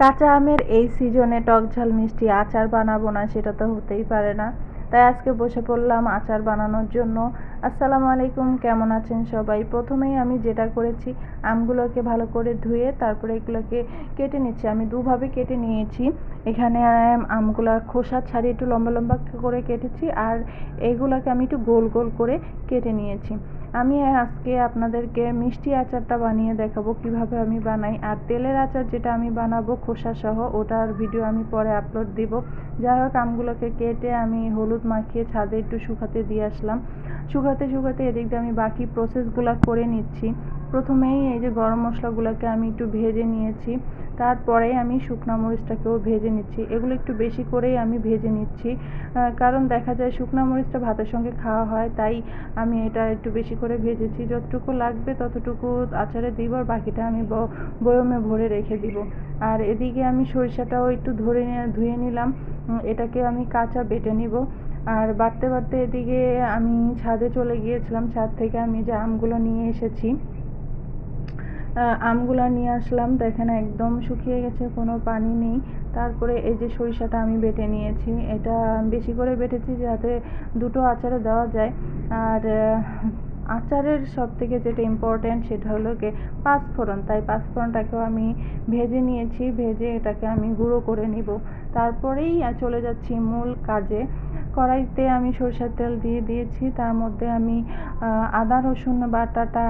কাঁচা আমের এই সিজনে টক ঝাল মিষ্টি আচার বানাবো না, সেটা তো হতেই পারে না। তাই আজকে বসে পড়লাম আচার বানানোর জন্য। আসসালামু আলাইকুম কেমন আছেন সবাই? প্রথমেই আমি যেটা করেছি আমগুলোকে ভালো করে ধুয়ে তারপরে এগুলোকে কেটে নিচ্ছি। আমি দুভাবে কেটে নিয়েছি। এখানে আম, আমগুলা খোসা ছাড়িয়ে একটু লম্বা লম্বা করে কেটেছি আর এইগুলোকে আমি একটু গোল গোল করে কেটে নিয়েছি। আমি আজকে আপনাদেরকে মিষ্টি আচারটা বানিয়ে দেখাবো কীভাবে আমি বানাই আর তেলের আচার যেটা আমি বানাবো খোসা সহ ওটার ভিডিও আমি পরে আপলোড দিব। যাই হোক আমগুলোকে কেটে আমি হলুদ মাখিয়ে ছাদে একটু শুকাতে দিয়ে আসলাম। শুকাতে শুকাতে এদিক দিয়ে আমি বাকি প্রসেসগুলো করে নিচ্ছি। প্রথমেই এই যে গরম মশলাগুলোকে আমি একটু ভেজে নিয়েছি। তারপরে আমি শুকনো মরিচটাকেও ভেজে নিচ্ছি। এগুলো একটু বেশি করেই আমি ভেজে নিচ্ছি। কারণ দেখা যায় শুকনো মরিচটা ভাতের সঙ্গে খাওয়া হয়, তাই আমি এটা একটু বেশি করে ভেজেছি। যতটুকু লাগবে ততটুকু আচারে দিব আর বাকিটা আমি বয়মে ভরে রেখে দিব। আর এদিকে আমি সরিষাটাও একটু ধরে ধুয়ে নিলাম। এটাকে আমি কাঁচা বেটে নিব। আর বাড়তে বাড়তে এদিকে আমি ছাদে চলে গিয়েছিলাম। ছাদ থেকে আমি যে আমগুলো নিয়ে এসেছি আমগুলো নিয়ে আসলাম। দেখেন একদম শুকিয়ে গেছে, কোনো পানি নেই। তারপরে এই যে সরিষাটা আমি বেটে নিয়েছি। এটা বেশি করে বেটেছি যাতে দুটো আচারে দেওয়া যায়। আর আচারের সব থেকে যেটা ইম্পর্ট্যান্ট সেটা হলো কি, পাঁচফোড়ন। তাই পাঁচফোড়নটাকেও আমি ভেজে নিয়েছি। ভেজে এটাকে আমি গুঁড়ো করে নিব। তারপরেই চলে যাচ্ছি মূল কাজে। কড়াইতে আমি সরষের তেল দিয়ে দিয়েছি। তার মধ্যে আমি আদা, রসুন বাটাটা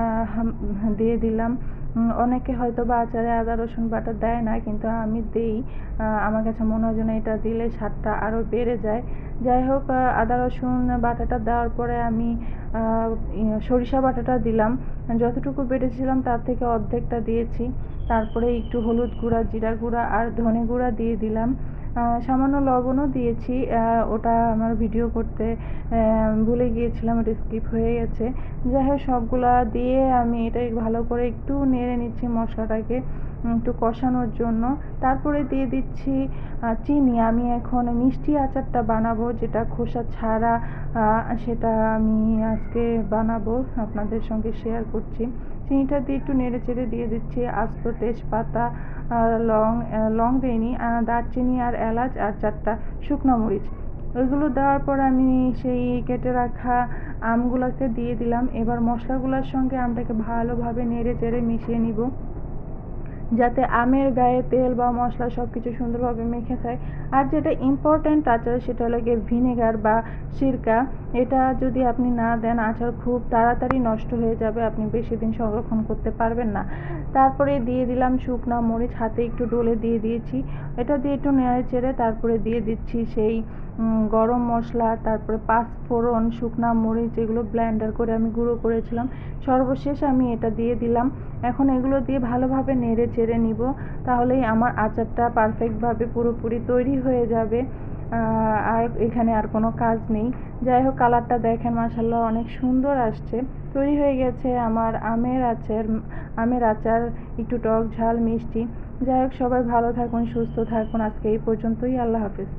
দিয়ে দিলাম। অনেকে হয়তো বা আচারে আদা, রসুন বাটা দেয় না, কিন্তু আমি দেই। আমার কাছে মনে হয় যেন এটা দিলে স্বাদটা আরও বেড়ে যায়। যাই হোক আদা, রসুন বাটাটা দেওয়ার পরে আমি সরিষা বাটাটা দিলাম। যতটুকু বেটেছিলাম তার থেকে অর্ধেকটা দিয়েছি। তারপরে একটু হলুদ গুঁড়া, জিরা গুঁড়া আর ধনে গুঁড়া দিয়ে দিলাম। সামান্য লবণও দিয়েছি। ওটা আমার ভিডিও করতে ভুলে গিয়েছিলাম, ওটা স্কিপ হয়ে গেছে। যাই হোক, সবগুলা দিয়ে আমি এটাই ভালো করে একটু নেড়ে নিচ্ছি মশলাটাকে। একটু কষানোর জন্য। তারপরে দিয়ে দিচ্ছি চিনি। আমি এখন মিষ্টি আচারটা বানাবো, যেটা খোসা ছাড়া সেটা আমি আজকে বানাবো, আপনাদের সঙ্গে শেয়ার করছি। চিনিটা দিয়ে একটু নেড়ে চেড়ে দিয়ে দিচ্ছি, আস্ত তেজপাতা লং লং দিইনি দারচিনি আর এলাচ আর চারটা শুকনো মরিচ। ওইগুলো দেওয়ার পর আমি সেই কেটে রাখা আমগুলোকে দিয়ে দিলাম। এবার মশলাগুলোর সঙ্গে আমটাকে ভালোভাবে নেড়ে চেড়ে মিশিয়ে নিব। যাতে আমের গায়ে তেল বা মশলা সব কিছু সুন্দরভাবে মেখে যায় আর যেটা ইম্পর্ট্যান্ট আচার সেটা হলো গিয়ে ভিনেগার বা সিরকা। এটা যদি আপনি না দেন, আচার খুব তাড়াতাড়ি নষ্ট হয়ে যাবে, আপনি বেশি দিন সংরক্ষণ করতে পারবেন না। তারপরে দিয়ে দিলাম শুকনো মরিচ, হাতে একটু ডলে দিয়ে দিয়েছি। এটা দিয়ে একটু নেড়ে চেড়ে তারপরে দিয়ে দিচ্ছি সেই গরম মশলা, তারপরে পাঁচফোড়ন শুকনা মরিচ, এগুলো ব্লেন্ডার করে আমি গুঁড়ো করেছিলাম। সর্বশেষ আমি এটা দিয়ে দিলাম। এখন এগুলো দিয়ে ভালোভাবে নেড়ে চেড়ে নিব, তাহলেই আমার আচারটা পারফেক্টভাবে পুরোপুরি তৈরি হয়ে যাবে। আর এখানে আর কোনো কাজ নেই। যাই হোক কালারটা দেখেন মাসাল্লাহ অনেক সুন্দর আসছে। তৈরি হয়ে গেছে আমার আমের আচার। আমের আচার, একটু টক ঝাল, মিষ্টি। যাই হোক, সবাই ভালো থাকুন, সুস্থ থাকুন। আজকে এই পর্যন্তই। আল্লাহ হাফেজ।